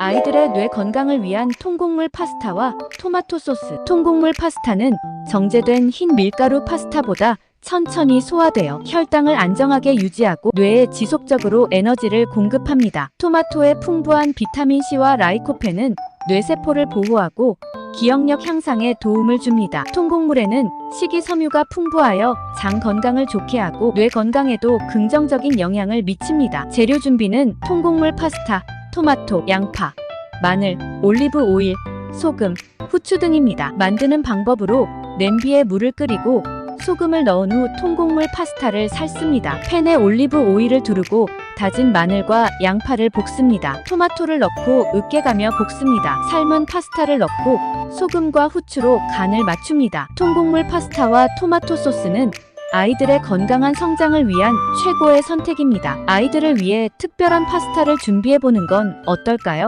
아이들의 뇌 건강을 위한 통곡물 파스타와 토마토 소스. 통곡물 파스타는 정제된 흰 밀가루 파스타보다 천천히 소화되어 혈당을 안정하게 유지하고 뇌에 지속적으로 에너지를 공급합니다. 토마토의 풍부한 비타민C와 라이코펜은 뇌세포를 보호하고 기억력 향상에 도움을 줍니다. 통곡물에는 식이섬유가 풍부하여 장 건강을 좋게 하고 뇌 건강에도 긍정적인 영향을 미칩니다. 재료 준비는 통곡물 파스타, 토마토, 양파, 마늘, 올리브 오일, 소금, 후추 등입니다. 만드는 방법으로 냄비에 물을 끓이고 소금을 넣은 후 통곡물 파스타를 삶습니다. 팬에 올리브 오일을 두르고 다진 마늘과 양파를 볶습니다. 토마토를 넣고 으깨가며 볶습니다. 삶은 파스타를 넣고 소금과 후추로 간을 맞춥니다. 통곡물 파스타와 토마토 소스는 아이들의 건강한 성장을 위한 최고의 선택입니다. 아이들을 위해 특별한 파스타를 준비해 보는 건 어떨까요?